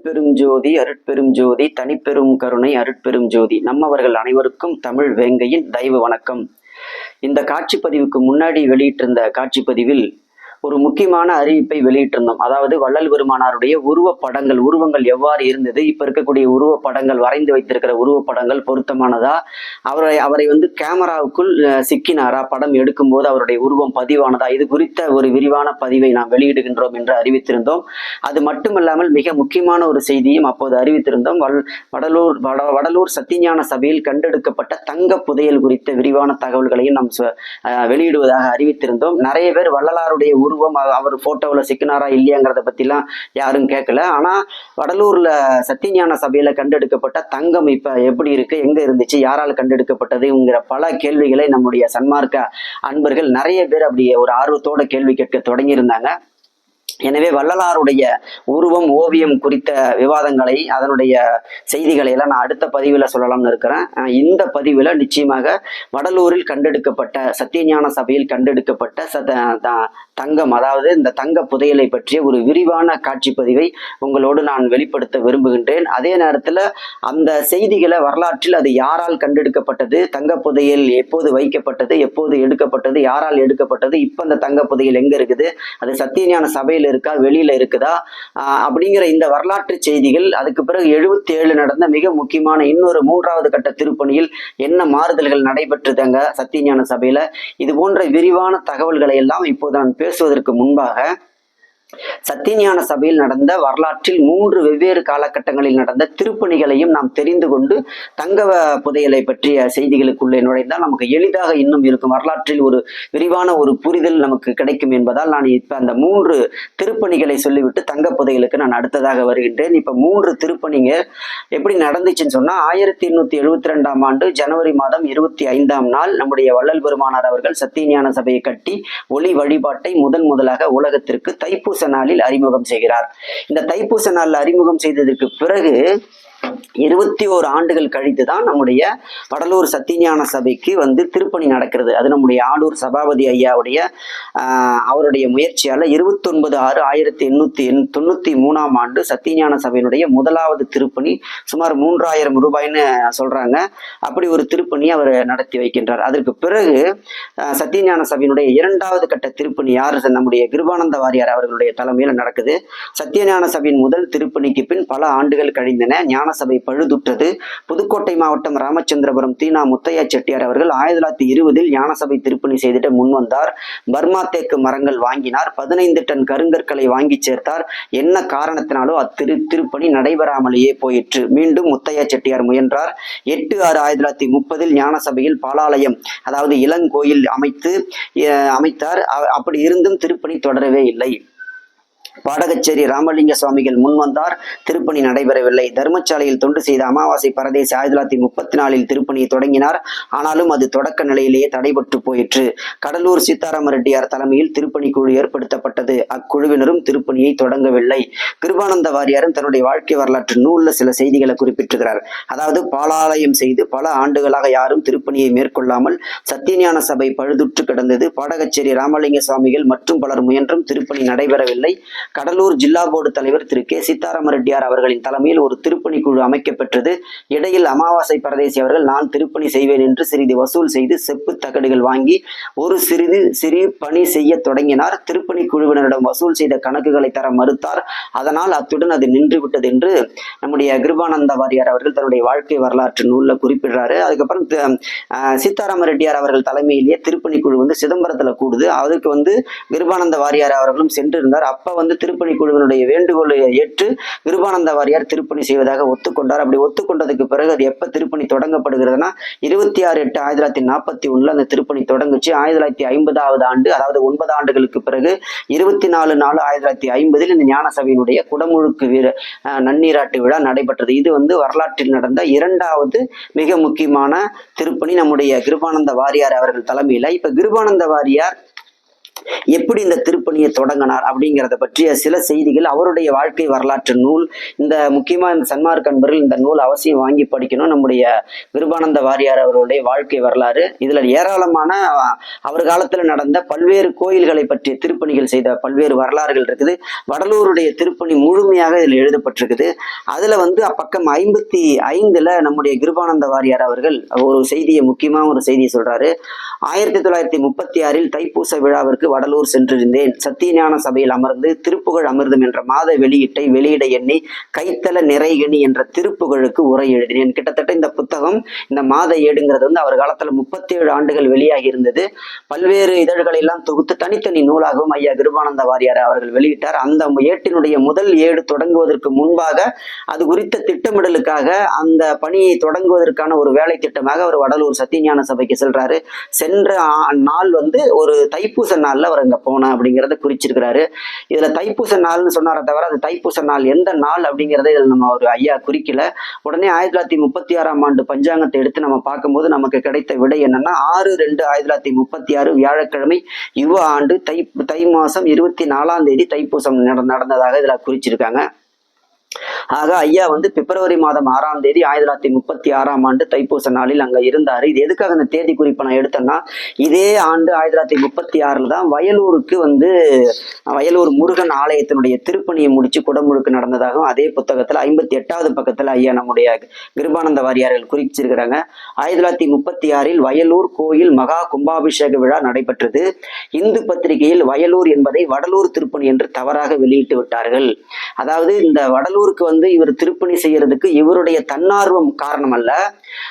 அருட்பெரும் ஜோதி அருட்பெரும் ஜோதி தனிப்பெரும் கருணை அருட்பெரும் ஜோதி. நம்மவர்கள் அனைவருக்கும் தமிழ் வேங்கையின் தயவு வணக்கம். இந்த காட்சிப்பதிவுக்கு முன்னாடி வெளியிட்டிருந்த காட்சி பதிவில் ஒரு முக்கியமான அறிவிப்பை வெளியிட்டிருந்தோம். அதாவது வள்ளல் பெருமானாருடைய உருவப்படங்கள் உருவங்கள் எவ்வாறு இருந்தது? இப்ப இருக்கக்கூடிய உருவப்படங்கள் வரைந்து வைத்திருக்கிற உருவப்படங்கள் பொருத்தமானதா? அவரை அவரை வந்து கேமராவுக்குள் சிக்கினாரா? படம் எடுக்கும்போது அவருடைய உருவம் பதிவானதா? இது குறித்த ஒரு விரிவான பதிவை நாம் வெளியிடுகின்றோம் என்று அறிவித்திருந்தோம். அது மட்டுமல்லாமல் மிக முக்கியமான ஒரு செய்தியும் அப்போது அறிவித்திருந்தோம். வல் வடலூர் வட வடலூர் சத்தியஞான சபையில் கண்டெடுக்கப்பட்ட தங்க புதையல் குறித்த விரிவான தகவல்களையும் நாம் வெளியிடுவதாக அறிவித்திருந்தோம். நிறைய பேர் வள்ளலாருடைய உருவம் அவர் போட்டோவில் சிக்கினாரா இல்லையாங்கிறத பற்றிலாம் யாரும் கேட்கல ஆனால் வடலூரில் சத்தியஞான சபையில் கண்டெடுக்கப்பட்ட தங்கம் இப்போ எப்படி இருக்குது எங்கே இருந்துச்சு யாரால் கண்டெடுக்கப்பட்டதுங்கிற பல கேள்விகளை நம்முடைய சன்மார்க்க அன்பர்கள் நிறைய பேர் அப்படி ஒரு ஆர்வத்தோட கேள்வி கேட்க தொடங்கியிருந்தாங்க. எனவே வள்ளலாருடைய உருவம் ஓவியம் குறித்த விவாதங்களை அதனுடைய செய்திகளை எல்லாம் நான் அடுத்த பதிவில் சொல்லலாம்னு இருக்கிறேன். இந்த பதிவில் நிச்சயமாக வடலூரில் கண்டெடுக்கப்பட்ட சத்தியஞான சபையில் கண்டெடுக்கப்பட்ட சத த- தங்கம் அதாவது இந்த தங்க புதையலை பற்றிய ஒரு விரிவான காட்சி பதிவை உங்களோடு நான் வெளிப்படுத்த விரும்புகின்றேன். அதே நேரத்தில் அந்த செய்திகளை வரலாற்றில் அது யாரால் கண்டெடுக்கப்பட்டது தங்க புதையல் எப்போது வைக்கப்பட்டது எப்போது எடுக்கப்பட்டது யாரால் எடுக்கப்பட்டது இப்போ அந்த தங்க புதையல் எங்கே இருக்குது அது சத்தியஞான சபையில் இருக்கா வெளியில இருக்குதா அப்படிங்கிற இந்த வரலாற்று செய்திகள் அதுக்கு பிறகு எழுபத்தி ஏழு நடந்த மிக முக்கியமான இன்னொரு மூன்றாவது கட்ட திருப்பணியில் என்ன மாறுதல்கள் நடைபெற்றதுங்க சத்தியஞான சபையில. இது போன்ற விரிவான தகவல்களை எல்லாம் இப்போது நான் பேசுவதற்கு முன்பாக சத்தியஞான சபையில் நடந்த வரலாற்றில் மூன்று வெவ்வேறு காலகட்டங்களில் நடந்த திருப்பணிகளையும் நாம் தெரிந்து கொண்டு தங்க புதையலை பற்றிய செய்திகளுக்குள்ளே நுழைந்தால் நமக்கு எளிதாக இன்னும் இருக்கும். வரலாற்றில் ஒரு விரிவான ஒரு புரிதல் நமக்கு கிடைக்கும் என்பதால் நான் இப்ப அந்த மூன்று திருப்பணிகளை சொல்லிவிட்டு தங்க புதையலுக்கு நான் அடுத்ததாக வருகின்றேன். இப்ப மூன்று திருப்பணிங்க எப்படி நடந்துச்சுன்னு சொன்னா ஆயிரத்தி எண்ணூத்தி எழுபத்தி ரெண்டாம் ஆண்டு ஜனவரி மாதம் இருபத்தி ஐந்தாம் நாள் நம்முடைய வள்ளல் பெருமானார் அவர்கள் சத்தியஞான சபையை கட்டி ஒளி வழிபாட்டை முதன் முதலாக உலகத்திற்கு தைப்பூச நாளில் அறிமுகம் செய்கிறார். இந்த தைப்பூச நாளில் அறிமுகம் செய்ததற்கு பிறகு இருபத்தி ஓரு ஆண்டுகள் கழித்து தான் நம்முடைய வடலூர் சத்தியஞான சபைக்கு வந்து திருப்பணி நடக்கிறது. அது நம்முடைய ஆடூர் சபாபதி ஐயாவுடைய அவருடைய முயற்சியால் இருபத்தொன்பது ஆறு ஆயிரத்தி எண்ணூத்தி எண் தொண்ணூத்தி மூணாம் ஆண்டு சத்தியஞான சபையினுடைய முதலாவது திருப்பணி சுமார் மூன்றாயிரம் ரூபாய்ன்னு சொல்றாங்க. அப்படி ஒரு திருப்பணி அவர் நடத்தி வைக்கின்றார். அதற்கு பிறகு சத்தியஞான சபையினுடைய இரண்டாவது கட்ட திருப்பணி யார்? நம்முடைய கிருபானந்த வாரியார் அவர்களுடைய தலைமையில் நடக்குது. சத்தியஞான சபையின் முதல் திருப்பணிக்கு பின் பல ஆண்டுகள் கழிந்தன. ஞான சபை பழுதுற்றது. புதுக்கோட்டை மாவட்டம் ராமச்சந்திரபுரம் தீனா முத்தையா செட்டியார் அவர்கள் ஆயிரத்தி தொள்ளாயிரத்தி இருபதில் ஞானசபை திருப்பணி செய்திட முன்வந்தார் பர்மா தேக்கு மரங்கள் வாங்கினார். பதினைந்து டன் கருங்கற்களை வாங்கி சேர்த்தார். என்ன காரணத்தினாலோ அத்திரு திருப்பணி நடைபெறாமலேயே போயிற்று. மீண்டும் முத்தையா செட்டியார் முயன்றார். எட்டு ஆறு ஆயிரத்தி தொள்ளாயிரத்தி முப்பதில் ஞானசபையில் பாலாலயம் அதாவது இளங்கோயில் அமைத்து அமைத்தார். அப்படி இருந்தும் திருப்பணி தொடரவே இல்லை. பாடகச்சேரி ராமலிங்க சுவாமிகள் முன்வந்தார் திருப்பணி நடைபெறவில்லை. தர்மசாலையில் தொண்டு செய்த அமாவாசை பரதேசி ஆயிரத்தி தொள்ளாயிரத்தி முப்பத்தி நாலில் திருப்பணியை தொடங்கினார். ஆனாலும் அது தொடக்க நிலையிலேயே தடைபட்டு போயிற்று. கடலூர் சீதாராம ரெட்டியார் தலைமையில் திருப்பணி குழு ஏற்படுத்தப்பட்டது. அக்குழுவினரும் திருப்பணியை தொடங்கவில்லை. கிருபானந்த வாரியாரும் தன்னுடைய வாழ்க்கை வரலாற்று நூலில் சில செய்திகளை குறிப்பிட்டிருக்கிறார். அதாவது பாலாலயம் செய்து பல ஆண்டுகளாக யாரும் திருப்பணியை மேற்கொள்ளாமல் சத்தியஞான சபை பழுதுற்று கிடந்தது. பாடகச்சேரி ராமலிங்க சுவாமிகள் மற்றும் பலர் முயன்றும் திருப்பணி நடைபெறவில்லை. கடலூர் ஜில்லா போர்டு தலைவர் திரு கே. சீதாராம ரெட்டியார் அவர்களின் தலைமையில் ஒரு திருப்பணி குழு அமைக்கப்பெற்றது. இடையில் அமாவாசை பரதேசி அவர்கள் நான் திருப்பணி செய்வேன் என்று சிறிது வசூல் செய்து செப்பு தகடுகள் வாங்கி ஒரு சிறிது சிறு பணி செய்ய தொடங்கினார். திருப்பணி குழுவினரிடம் வசூல் செய்த கணக்குகளை தர மறுத்தார். அதனால் அத்துடன் அது நின்றுவிட்டது என்று நம்முடைய கிருபானந்த வாரியார் அவர்கள் தன்னுடைய வாழ்க்கை வரலாற்று நூலில் குறிப்பிடுறாரு. அதுக்கப்புறம் சீதாராம ரெட்டியார் அவர்கள் தலைமையிலேயே திருப்பணி குழு வந்து சிதம்பரத்துல கூடுது. அதுக்கு வந்து கிருபானந்த வாரியார் அவர்களும் சென்றிருந்தார். அப்போ வந்து திருப்பணி குழுவினுடைய வேண்டுகோளை ஏற்று கிருபானந்த வாரியார் திருப்பணி செய்வதாக ஒத்துக்கொண்டார். அப்படி ஒத்துக்கொண்டதுக்கு பிறகு அது எப்போ திருப்பணி தொடங்கப்படுகிறதுனா இருபத்தி ஆறு எட்டு ஆயிரத்தி தொள்ளாயிரத்தி நாற்பத்தி ஒன்றில் அந்த திருப்பணி தொடங்குச்சு. ஆயிரத்தி தொள்ளாயிரத்தி ஐம்பதாவது ஆண்டு அதாவது ஒன்பது ஆண்டுகளுக்கு பிறகு இருபத்தி நாலு நாலு ஆயிரத்தி தொள்ளாயிரத்தி ஐம்பதில் இந்த ஞான சபையினுடைய குடமுழுக்கு வீர நன்னீராட்டு விழா நடைபெற்றது. இது வந்து வரலாற்றில் நடந்த இரண்டாவது மிக முக்கியமான திருப்பணி நம்முடைய கிருபானந்த வாரியார் அவர்கள் தலைமையில். இப்போ கிருபானந்த வாரியார் எப்படி இந்த திருப்பணியை தொடங்கினார் அப்படிங்கிறத பற்றிய சில செய்திகள் அவருடைய வாழ்க்கை வரலாற்று நூல் இந்த முக்கியமா இந்த சன்மார்க் அன்பர்கள் இந்த நூல் அவசியம் வாங்கி படிக்கணும். நம்முடைய கிருபானந்த வாரியார் அவருடைய வாழ்க்கை வரலாறு. இதுல ஏராளமான அவர் காலத்துல நடந்த பல்வேறு கோயில்களை பற்றிய திருப்பணிகள் செய்த பல்வேறு வரலாறுகள் இருக்குது. வடலூருடைய திருப்பணி முழுமையாக இதில் எழுதப்பட்டிருக்குது. அதுல வந்து அப்பக்கம் ஐம்பத்தி ஐந்துல நம்முடைய கிருபானந்த வாரியார் அவர்கள் ஒரு செய்தியை முக்கியமான ஒரு செய்தியை சொல்றாரு. ஆயிரத்தி தொள்ளாயிரத்தி முப்பத்தி ஆறில் தைப்பூச விழாவிற்கு வடலூர் சென்றிருந்தேன். சத்தியஞான சபையில் அமர்ந்து திருப்புகழ் அமிர்தம் என்ற மாத வெளியீட்டை வெளியிட எண்ணி கைத்தல நிறைகணி என்ற திருப்புகழுக்கு உரை எழுதினேன். கிட்டத்தட்ட இந்த புத்தகம் இந்த மாத ஏடுங்கிறது வந்து அவர் காலத்தில் முப்பத்தி ஏழு ஆண்டுகள் வெளியாகி இருந்தது. பல்வேறு இதழ்களை எல்லாம் தொகுத்து தனித்தனி நூலாகவும் ஐயா கிருபானந்த வாரியார் அவர்கள் வெளியிட்டார். அந்த ஏட்டினுடைய முதல் ஏடு தொடங்குவதற்கு முன்பாக அது குறித்த திட்டமிடலுக்காக அந்த பணியை தொடங்குவதற்கான ஒரு வேலை திட்டமாக அவர் வடலூர் சத்தியஞான சபைக்கு செல்றாரு. சென்ற நாள் வந்து ஒரு தைப்பூச நாள். நாள்ல அவர் அங்க போனேன் அப்படிங்கறத குறிச்சிருக்கிறாரு. இதுல தைப்பூச நாள்னு சொன்னாரே தவிர அது தைப்பூச நாள் எந்த நாள் அப்படிங்கறத இதுல நம்ம ஒரு ஐயா குறிக்கல. உடனே ஆயிரத்தி தொள்ளாயிரத்தி முப்பத்தி ஆறாம் ஆண்டு பஞ்சாங்கத்தை எடுத்து நம்ம பார்க்கும்போது நமக்கு கிடைத்த விடை என்னன்னா ஆறு ரெண்டு ஆயிரத்தி தொள்ளாயிரத்தி முப்பத்தி ஆறு வியாழக்கிழமை இவ்வ ஆண்டு தை தை மாசம் இருபத்தி நாலாம் தேதி தைப்பூசம் நட- நடந்ததாக இதுல குறிச்சிருக்காங்க. ஆக ஐயா வந்து பிப்ரவரி மாதம் ஆறாம் தேதி ஆயிரத்தி தொள்ளாயிரத்தி முப்பத்தி ஆறாம் ஆண்டு தைப்பூச நாளில் அங்க இருந்தார். இது எதுக்காக அந்த தேதி குறிப்பை நான் எடுத்தேன்னா இதே ஆண்டு ஆயிரத்தி தொள்ளாயிரத்தி முப்பத்தி ஆறுல தான் வயலூருக்கு வந்து வயலூர் முருகன் ஆலயத்தினுடைய திருப்பணியை முடிச்சு குடமுழுக்கு நடந்ததாகவும் அதே புத்தகத்தில் ஐம்பத்தி எட்டாவது பக்கத்துல ஐயா நம்முடைய கிருபானந்த வாரியார்கள் குறிச்சிருக்கிறாங்க ஆயிரத்தி தொள்ளாயிரத்தி முப்பத்தி ஆறில் வயலூர் கோயில் மகா கும்பாபிஷேக விழா நடைபெற்றது. இந்து பத்திரிகையில் வயலூர் என்பதை வடலூர் திருப்பணி என்று தவறாக வெளியிட்டு விட்டார்கள். அதாவது இந்த வடலூர் வடலூருக்கு வந்து இவர் திருப்பணி செய்யறதுக்கு இவருடைய தன்னார்வம் காரணம் அல்ல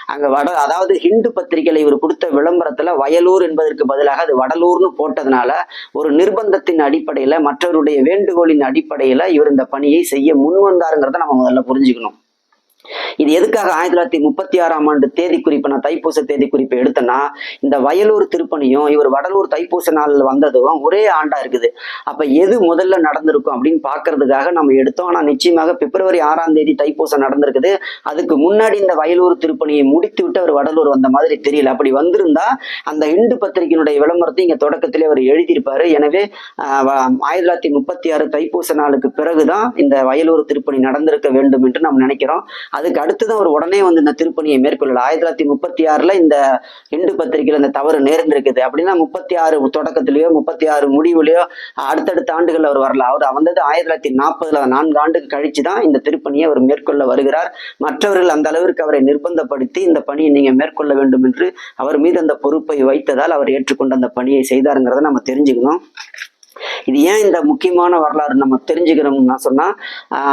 அங்க வட அதாவது ஹிந்து பத்திரிகையில இவர் கொடுத்த விளம்பரத்துல வயலூர் என்பதற்கு பதிலாக அது வடலூர்னு போட்டதுனால ஒரு நிர்பந்தத்தின் அடிப்படையில மற்றவருடைய வேண்டுகோளின் அடிப்படையில இவர் இந்த பணியை செய்ய முன் வந்தாருங்கிறத நம்ம முதல்ல புரிஞ்சுக்கணும். இது எதுக்காக ஆயிரத்தி தொள்ளாயிரத்தி முப்பத்தி ஆறாம் ஆண்டு தேதி குறிப்பு நான் தைப்பூச தேதி குறிப்பை எடுத்தேன்னா இந்த வயலூர் திருப்பணியும் இவர் வடலூர் தைப்பூச நாள் வந்ததும் ஒரே ஆண்டா இருக்குது. அப்ப எது முதல்ல நடந்திருக்கும் அப்படின்னு பாக்குறதுக்காக நம்ம எடுத்தோம். ஆனா நிச்சயமாக பிப்ரவரி ஆறாம் தேதி தைப்பூசம் நடந்திருக்குது. அதுக்கு முன்னாடி இந்த வயலூர் திருப்பணியை முடித்து விட்டு அவர் வடலூர் வந்த மாதிரி தெரியல. அப்படி வந்திருந்தா அந்த இந்து பத்திரிகையினுடைய விளம்பரத்தை இங்க தொடக்கத்திலே அவர் எழுதியிருப்பாரு. எனவே ஆயிரத்தி தொள்ளாயிரத்தி முப்பத்தி ஆறு தைப்பூச நாளுக்கு பிறகுதான் இந்த வயலூர் திருப்பணி நடந்திருக்க வேண்டும் என்று நாம் நினைக்கிறோம். அதுக்கு அடுத்துதான் அவர் உடனே வந்து இந்த திருப்பணியை மேற்கொள்ளல ஆயிரத்தி தொள்ளாயிரத்தி முப்பத்தி ஆறுல இந்த இந்து பத்திரிகையில இந்த தவறு நேர்ந்திருக்குது. அப்படின்னா முப்பத்தி ஆறு தொடக்கத்திலேயோ முப்பத்தி ஆறு முடிவுலையோ அடுத்தடுத்த ஆண்டுகள் அவர் வரல. அவர் வந்தது ஆயிரத்தி தொள்ளாயிரத்தி நாற்பதுல நான்கு ஆண்டுக்கு கழிச்சு தான் இந்த திருப்பணியை அவர் மேற்கொள்ள வருகிறார். மற்றவர்கள் அந்த அளவிற்கு அவரை நிர்பந்தப்படுத்தி இந்த பணியை நீங்க மேற்கொள்ள வேண்டும் என்று அவர் மீது அந்த பொறுப்பை வைத்ததால் அவர் ஏற்றுக்கொண்டு அந்த பணியை செய்தாருங்கிறத நம்ம தெரிஞ்சுக்கணும். இது ஏன் இந்த முக்கியமான வரலாறு நம்ம தெரிஞ்சுக்கிறோம்னா சொன்னா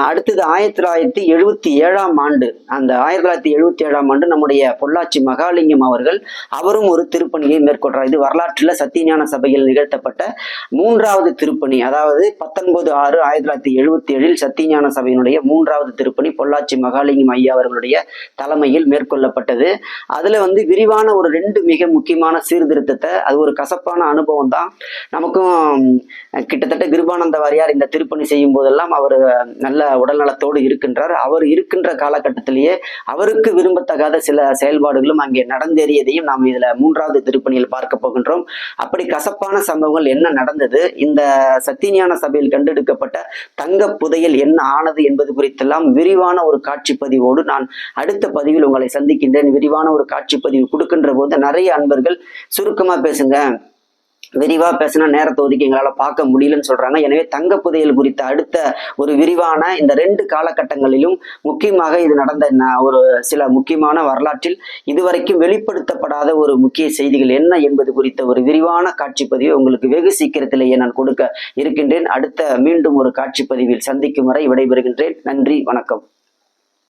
அடுத்தது ஆயிரத்தி தொள்ளாயிரத்தி எழுபத்தி ஏழாம் ஆண்டு அந்த ஆயிரத்தி தொள்ளாயிரத்தி எழுபத்தி ஏழாம் ஆண்டு நம்முடைய பொள்ளாச்சி மகாலிங்கம் அவர்கள் அவரும் ஒரு திருப்பணியை மேற்கொள்றார். இது வரலாற்றில் சத்தியஞான சபையில் நிகழ்த்தப்பட்ட மூன்றாவது திருப்பணி. அதாவது பத்தொன்பது ஆறு ஆயிரத்தி தொள்ளாயிரத்தி எழுபத்தி ஏழில் சத்தியஞான சபையினுடைய மூன்றாவது திருப்பணி பொள்ளாச்சி மகாலிங்கம் ஐயா அவர்களுடைய தலைமையில் மேற்கொள்ளப்பட்டது. அதுல வந்து விரிவான ஒரு ரெண்டு மிக முக்கியமான சீர்திருத்தத்தை அது ஒரு கசப்பான அனுபவம் தான் நமக்கும் கிட்டத்தட்ட கிருபானந்த வாரியார் இந்த திருப்பணி செய்யும் போதெல்லாம் அவர் நல்ல உடல்நலத்தோடு இருக்கின்றார். அவர் இருக்கின்ற காலகட்டத்திலேயே அவருக்கு விரும்பத்தகாத சில செயல்பாடுகளும் அங்கே நடந்தேறியதையும் நாம் இதுல மூன்றாவது திருப்பணியில் பார்க்க போகின்றோம். அப்படி கசப்பான சம்பவங்கள் என்ன நடந்தது? இந்த சத்தியஞான சபையில் கண்டெடுக்கப்பட்ட தங்க புதையல் என்ன ஆனது என்பது குறித்தெல்லாம் விரிவான ஒரு காட்சி பதிவோடு நான் அடுத்த பதிவில் உங்களை சந்திக்கின்றேன். விரிவான ஒரு காட்சி பதிவு கொடுக்கின்ற போது நிறைய அன்பர்கள் சுருக்கமா பேசுங்க. விரிவா பேசினா நேரத்தை ஒதுக்கி எங்களால் பார்க்க முடியலன்னு சொல்றாங்க. எனவே தங்க புதையல் குறித்த அடுத்த ஒரு விரிவான இந்த ரெண்டு காலகட்டங்களிலும் முக்கியமாக இது நடந்த ஒரு சில முக்கியமான வரலாற்றில் இதுவரைக்கும் வெளிப்படுத்தப்படாத ஒரு முக்கிய செய்திகள் என்ன என்பது குறித்த ஒரு விரிவான காட்சிப்பதிவை உங்களுக்கு வெகு சீக்கிரத்திலேயே நான் கொடுக்க இருக்கின்றேன். அடுத்த மீண்டும் ஒரு காட்சிப்பதிவில் சந்திக்கும் வரை விடைபெறுகின்றேன். நன்றி வணக்கம்.